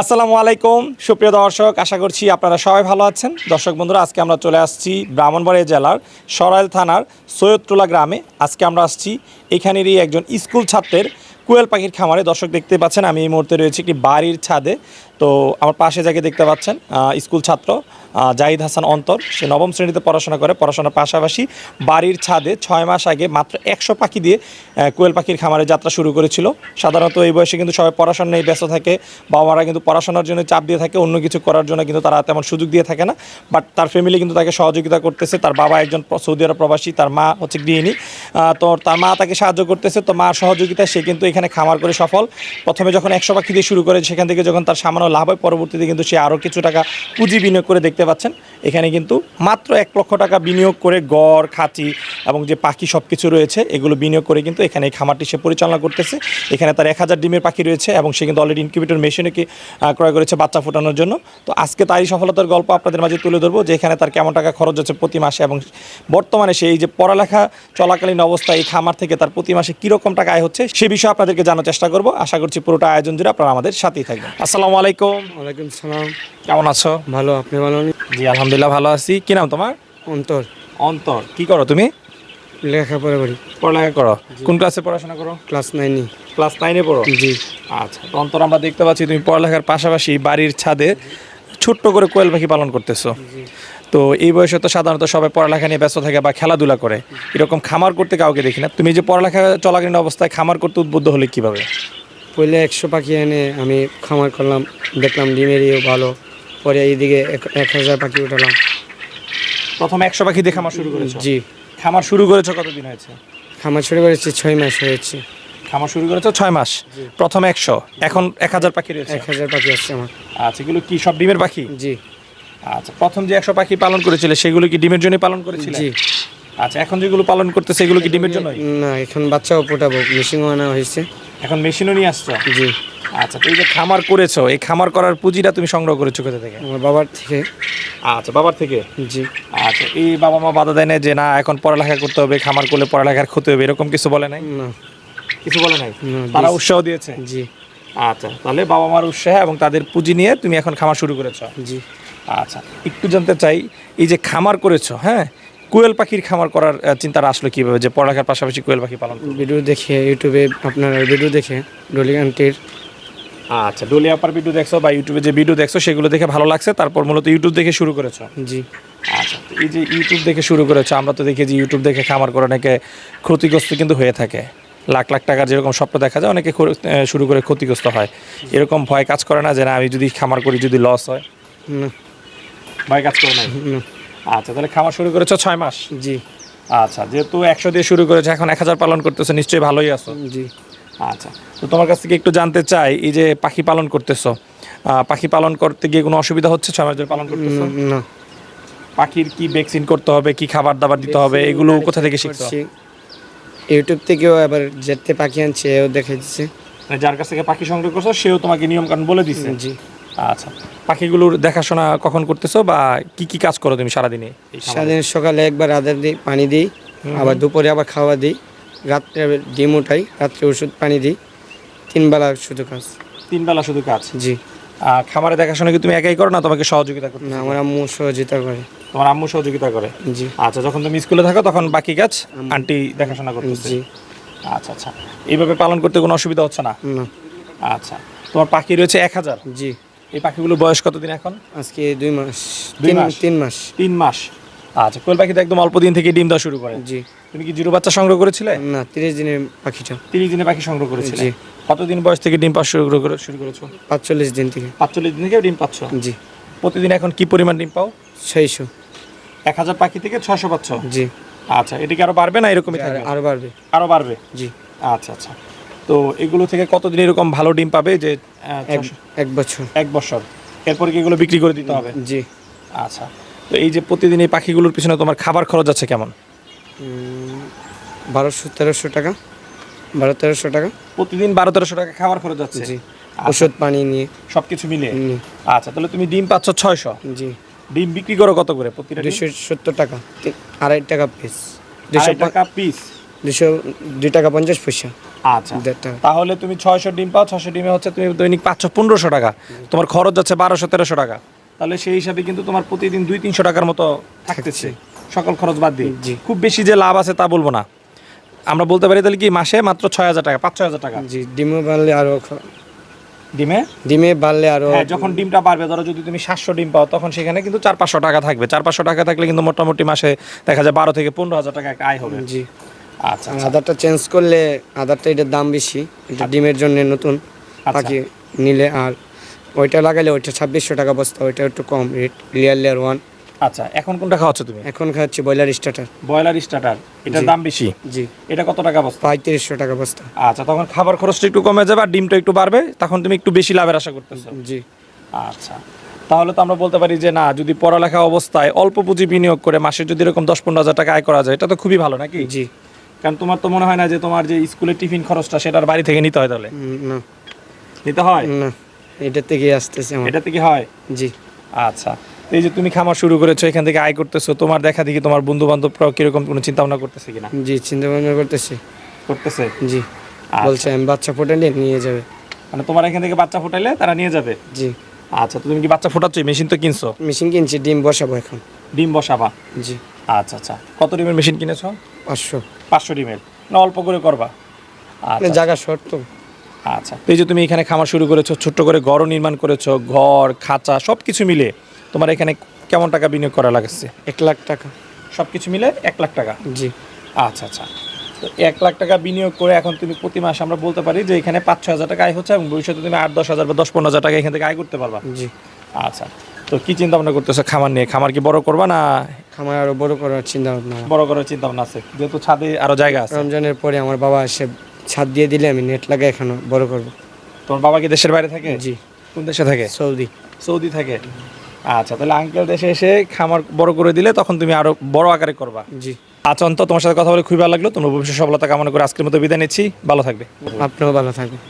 আসসালামু আলাইকুম। সুপ্রিয় দর্শক, আশা করছি আপনারা সবাই ভালো আছেন। দর্শক বন্ধুরা, আজকে আমরা চলে আসছি ব্রাহ্মণবাড়িয়া জেলার সরাইল থানার সৈয়দটোলা গ্রামে। আজকে আমরা আসছি এখানেরই একজন স্কুল ছাত্রের কুয়েল পাখির খামারে। দর্শক দেখতে পাচ্ছেন, আমি এই মুহূর্তে রয়েছি একটি বাড়ির ছাদে। তো আমার পাশে যাকে দেখতে পাচ্ছেন স্কুল ছাত্র জাহিদ হাসান অন্তর, সে নবম শ্রেণীতে পড়াশোনা করে। পড়াশোনার পাশাপাশি বাড়ির ছাদে ছয় মাস আগে মাত্র একশো পাখি দিয়ে কোয়েল পাখির খামারে যাত্রা শুরু করেছিল। সাধারণত এই বয়সে কিন্তু সবাই পড়াশোনা নিয়ে ব্যস্ত থাকে বাবা মারা কিন্তু পড়াশোনার জন্য চাপ দিয়ে থাকে, অন্য কিছু করার জন্য কিন্তু তারা তেমন সুযোগ দিয়ে থাকে না। বাট তার ফ্যামিলি কিন্তু তাকে সহযোগিতা করতেছে। তার বাবা একজন সৌদি আরব প্রবাসী, তার মা হচ্ছে গৃহিণী। তো তার মা তাকে সাহায্য করতেছে। তো মার সহযোগিতায় সে কিন্তু এখানে খামার করে সফল। প্রথমে যখন একশো পাখি দিয়ে শুরু করে, সেখান থেকে যখন তার সামান্য লাভ হয়। পরবর্তীতে কিন্তু সে আরও কিছু টাকা পুঁজি বিনিয়োগ করে দেখতে পাচ্ছেন। এখানে কিন্তু মাত্র এক লক্ষ টাকা বিনিয়োগ করে গড়, খাঁচি এবং যে পাখি সব কিছু রয়েছে, এগুলো বিনিয়োগ করে কিন্তু এখানে এই খামারটি সে পরিচালনা করতেছে। এখানে তার এক হাজার ডিমের পাখি রয়েছে এবং সে কিন্তু অলরেডি ইনকিউবেটর মেশিনে কি ক্রয় করেছে বাচ্চা ফোটানোর জন্য। তো আজকে তারই সফলতার গল্প আপনাদের মাঝে তুলে ধরবো যে এখানে তার কেমন টাকা খরচ হচ্ছে প্রতি মাসে এবং বর্তমানে সে এই যে পড়ালেখা চলাকালীন অবস্থায় এই খামার থেকে তার প্রতি মাসে কীরকম টাকা আয় হচ্ছে, সে বিষয়ে আপনাদেরকে জানার চেষ্টা করব। আশা করছি পুরোটা আয়োজন জুড়ে আপনারা আমাদের সাথেই থাকবেন। আসসালামু আলাইকুম। ওয়ালাইকুম সালাম। কেমন আছো? ভালো আপনি ভালো জি আলহামদুলিল্লাহ ভালো আছি। কি নাম তোমার? অন্তর। অন্তর। কি করো তুমি? লেখাপড়া করি। পড়ালেখা করো। কোন ক্লাসে পড়াশোনা করো? ক্লাস নাইনে ক্লাস নাইনে পড়ো? জি। আচ্ছা অন্তর আমরা দেখতে পাচ্ছি তুমি পড়ালেখার পাশাপাশি বাড়ির ছাদে ছোট্ট করে কোয়েল পাখি পালন করতেছো। তো এই বয়সে তো সাধারণত সবাই পড়ালেখা নিয়ে ব্যস্ত থাকে বা খেলাধুলা করে। এরকম খামার করতে কাউকে দেখি না। তুমি যে পড়ালেখা চলাকালীন অবস্থায় খামার করতে উদ্বুদ্ধ হলে কীভাবে? পहिले একশো পাখি এনে আমি খামার করলাম দেখলাম ডিমেরিও ভালো পরে এইদিকে এক- এক হাজার পাখি উঠালাম। প্রথম একশো পাখি দিয়ে খামার শুরু করেছ? জি। খামার শুরু করেছ কতদিন হয়েছে? খামার শুরু করেছি ছয় মাস হয়েছে। খামার শুরু করেছ ছয় মাস? প্রথম একশো এখন এক হাজার পাখি রয়েছে? এক হাজার পাখি আসছে আমার। আচ্ছা এগুলো কি সব ডিমের পাখি? জি। আচ্ছা প্রথম যে একশো পাখি পালন করেছিলে সেগুলো কি ডিমের জন্য পালন করেছিলে? জি। আচ্ছা এখন যেগুলো পালন করতেছে সেগুলো কি ডিমের জন্য না এখন বাচ্চাও ফোটাবো মেশিনও আনা হয়েছে। এখন মেশিনও নিয়ে আসছো? জি। আচ্ছা এই যে খামার করেছ এই খামার করার পুঁজিটা তুমি সংগ্রহ করেছ কোথা থেকে আমার বাবার থেকে। আচ্ছা বাবার থেকে? জি। আচ্ছা এই বাবা মা বাধা দেয় না যে না এখন পড়ালেখা করতে হবে খামার করলে পড়ালেখার ক্ষতি হবে এরকম কিছু বলে নাই? না। কিছু বলে নাই? তারা উৎসাহ দিয়েছে? জি। আচ্ছা তাহলে বাবা মার উৎসাহ এবং তাদের পুঁজি নিয়ে তুমি এখন খামার শুরু করেছ। জি। আচ্ছা একটু জানতে চাই এই যে খামার করেছ হ্যাঁ? কোয়েল পাখির খামার করার চিন্তাটা আসলো কীভাবে? যে পড়ালেখার পাশাপাশি কোয়েল পাখি পালন ভিডিও দেখে ইউটিউবে আপনার ভিডিও দেখে ডলি আন্টির আচ্ছা ডলি আপার ভিডিও দেখছ বা ইউটিউবে যে ভিডিও দেখছ সেগুলো দেখে ভালো লাগছে। তারপর মূলত ইউটিউব দেখে শুরু করেছ? জি। আচ্ছা এই যে ইউটিউব দেখে শুরু করেছ আমরা তো দেখি যে ইউটিউব দেখে খামার করে অনেকে ক্ষতিগ্রস্ত কিন্তু হয়ে থাকে। লাখ লাখ টাকার যেরকম স্বপ্ন দেখা যায় অনেকে শুরু করে ক্ষতিগ্রস্ত হয়। এরকম ভয় কাজ করে না যে না আমি যদি খামার করি যদি লস হয়। ভয় কাজ করে না। আচ্ছা তাহলে খামার শুরু করেছ ছয় মাস? জি। আচ্ছা যেহেতু একশো দিয়ে শুরু করেছ এখন এক হাজার পালন করতেছো নিশ্চয়ই ভালোই আছো। জি। আচ্ছা তো তোমার কাছ থেকে একটু জানতে চাই এই যে পাখি পালন করতেছো পাখি পালন করতে গিয়ে কোনো অসুবিধা হচ্ছে? ছয় মাস ধরে পালন করতেছো? না, পাখির কি ভ্যাকসিন করতে হবে কি খাবার দাবার দিতে হবে এগুলো কোথা থেকে শিখছো? ইউটিউব থেকেও আবার যেতে পাখি আনছে এও দেখে দিচ্ছে মানে যার কাছ থেকে পাখি সংগ্রহ করছ সেও তোমাকে নিয়ম কানুন বলে দিচ্ছে জি। আচ্ছা। পাখিগুলোর দেখাশোনা কখন করতেছো বা কি কি কাজ করো তুমি সারাদিনে? সারাদিন সকালে একবার আদার দিই পানি দিই আবার দুপুরে আবার খাওয়া দিই রাত্রে ডিম উঠাই রাত্রে ওষুধ পানি দিই তিনবেলা শুধু কাজ। তিনবেলা শুধু কাজ? জি। আর খামারে দেখাশোনা কি তুমি একাই করো না তোমাকে সহযোগিতা করতে? না আমার আম্মু সহযোগিতা করে। তোমার আম্মু সহযোগিতা করে? জি। আচ্ছা যখন তুমি স্কুলে থাকো তখন বাকি কাজ আন্টি দেখাশোনা করতেছে। জি। আচ্ছা আচ্ছা। এইভাবে পালন করতে কোনো অসুবিধা হচ্ছে না? না। আচ্ছা। তোমার পাখি রয়েছে এক হাজার? জি। এই পাখিগুলোর বয়স কতদিন এখন? আজকে দুই মাস। দুই মাস? তিন মাস। তিন মাস। আচ্ছা কোয়েল পাখি তো একদম অল্প দিন থেকে ডিম দেওয়া শুরু করে। জি। তুমি কি জিরো বাচ্চা সংগ্রহ করেছিলে? না তিরিশ দিনের পাখিটা। তিরিশ দিনে পাখি সংগ্রহ করেছিলে। জি। কতদিন বয়স থেকে ডিম পাওয়া শুরু করে শুরু করেছ? পাঁচচল্লিশ দিন থেকে। পাঁচচল্লিশ দিন থেকে ডিম পাচ্ছ জি। প্রতিদিন এখন কি পরিমাণ ডিম পাও? ছয়শো। এক হাজার পাখি থেকে ছয়শো পাচ্ছ? জি। আচ্ছা এটা কি আরও বাড়বে না এরকমই থাকবে? আরও বাড়বে। আরও বাড়বে? জি। আচ্ছা আচ্ছা। তো এগুলো থেকে কতদিন এরকম ভালো ডিম পাবে যে এক বছর। এক বছর। এরপর কি এগুলো বিক্রি করে দিতে হবে? জি। আচ্ছা। তো এই যে প্রতিদিন এই পাখিগুলোর পিছনে তোমার খাবার খরচ আছে কেমন? বারোশো তেরোশো টাকা। বারো তেরোশো টাকা। প্রতিদিন বারো তেরোশো টাকা খাবার খরচ যাচ্ছে জি। আচ্ছা, ওষুধ পানি নিয়ে। সব কিছু নিয়ে আচ্ছা তাহলে তুমি ডিম পাচ্ছ ছয়শো। জি। ডিম বিক্রি করো কত করে প্রতিটা দুশো সত্তর টাকা। আড়াই টাকা পিস দুশো টাকা পিস দুশো দুই টাকা পঞ্চাশ পয়সা। আচ্ছা। টাকা তাহলে তুমি ছয়শো ডিম পাও ছশো ডিমে হচ্ছে তুমি দৈনিক পাঁচশো পনেরোশো টাকা। তোমার খরচ যাচ্ছে বারোশো তেরোশো টাকা। তাহলে সেই হিসাবে কিন্তু তোমার প্রতিদিন দুই তিনশো টাকার মতো থাকতেছে। সকল খরচ বাদ দিয়ে। খুব বেশি যে লাভ আছে তা বলব না। আমরা বলতে পারি তাহলে কি মাসে মাত্র ছয় হাজার টাকা পাঁচ ছয় হাজার টাকা? জি ডিমও বাড়লে আরও খ- ডিমে? ডিমে বাড়লে আরও হ্যাঁ যখন ডিমটা বাড়বে ধরো যদি তুমি সাতশো ডিম পাও তখন সেখানে কিন্তু চার পাঁচশো টাকা থাকবে। চার পাঁচশো টাকা থাকলে কিন্তু মোটামুটি মাসে দেখা যায় বারো থেকে পনেরো হাজার টাকা একটা আয় হবে। জি। আচ্ছা আধারটা চেঞ্জ করলে আধারটা এটার দাম বেশি এটা ডিমের জন্য নতুন আচ্ছা। পাখি নিলে আর ওইটা লাগালে ওইটা ছাব্বিশশো টাকা বস্তা ওইটা একটু কম রেট লেয়ার লেয়ার ওয়ান আচ্ছা এখন কোনটা খাওয়াচ্ছ তুমি? এখন খাচ্ছি ব্রয়লার স্টার্টার ব্রয়লার স্টার্টার এটার দাম বেশি? জি। এটা কত টাকা বস্তা? পঁয়ত্রিশশো টাকা বস্তা। আচ্ছা তখন খাবার খরচটা একটু কমে যাবে আর ডিমটা একটু বাড়বে তখন তুমি একটু বেশি লাভের আশা করতেছো। জি। আচ্ছা তাহলে তো আমরা বলতে পারি যে না যদি পড়ালেখা অবস্থায় অল্প পুঁজি বিনিয়োগ করে মাসে যদি এরকম দশ পনেরো হাজার টাকা আয় করা যায় এটা তো খুবই ভালো নাকি? জি। কারণ তোমার তো মনে হয় না যে তোমার যে স্কুলের টিফিন খরচটা সেটার বাড়ি থেকে নিতে হয় তাহলে? না। নিতে হয়? না এটা থেকে আসতেছে আমার। এটা থেকে হয়? জি। আচ্ছা এই যে তুমি খামার শুরু করেছ এখান থেকে আয় করতেছো তোমার দেখা দেখি তোমার বন্ধু বান্ধবরাও কীরকম কোনো চিন্তা ভাবনা করতেছে কিনা? জি চিন্তা ভাবনা করতেছি। করতেছে? জি। আচ্ছা। বলছে আমি বাচ্চা ফোটালে নিয়ে যাবে। মানে তোমার এখান থেকে বাচ্চা ফুটাইলে তারা নিয়ে যাবে? জি। আচ্ছা তুমি কি বাচ্চা ফোটাচ্ছ? মেশিন তো কিনছো? মেশিন কিনছি ডিম বসাবো এখন। ডিম বসাবা? জি। আচ্ছা আচ্ছা। কত ডিমের মেশিন কিনেছো? পাঁচশো। পাঁচশো ডিমের। না অল্প করে করবা। আচ্ছা। জায়গা শর্ট তো আচ্ছা। এই যে তুমি এখানে খামার শুরু করেছ ছোট্ট করে ঘরও নির্মাণ করেছ ঘর খাঁচা সব কিছু মিলে তোমার এখানে কেমন টাকা বিনিয়োগ করা লাগছে? এক লাখ টাকা। সব কিছু মিলে এক লাখ টাকা? জি। আচ্ছা আচ্ছা। তো এক লাখ টাকা বিনিয়োগ করে এখন তুমি প্রতি মাসে আমরা বলতে পারি যে এখানে পাঁচ ছ হাজার টাকা আয় হচ্ছে এবং ভবিষ্যতে তুমি আট দশ হাজার বা দশ পনেরো হাজার টাকা এখান থেকে আয় করতে পারবা। জি। আচ্ছা। তো কি চিন্তা ভাবনা করতেছো খামার নিয়ে? খামার কি বড় করবা না খামার আরও বড় করার চিন্তা ভাবনা বড় করার চিন্তা ভাবনা আছে। যেহেতু ছাদে আরও জায়গা আছে। রমজানের পরে আমার বাবা এসে ছাদ দিয়ে দিলে আমি নেট লাগাই এখানে বড় করব। তোমার বাবা কি দেশের বাইরে থাকে? জি। কোন দেশে থাকে? সৌদি। সৌদি থাকে। আচ্ছা তাহলে আঙ্কেল দেশে এসে খামার বড় করে দিলে তখন তুমি আরও বড় আকারে করবা। জি। আচ্ছা অন্ত তোমার সাথে কথা বলে খুবই ভালো লাগল। তোমার ভবিষ্যৎ সফলতা কামনা করে আজকের মতো বিদায় নিচ্ছি। ভালো থাকবে। আপনিও ভালো থাকবেন।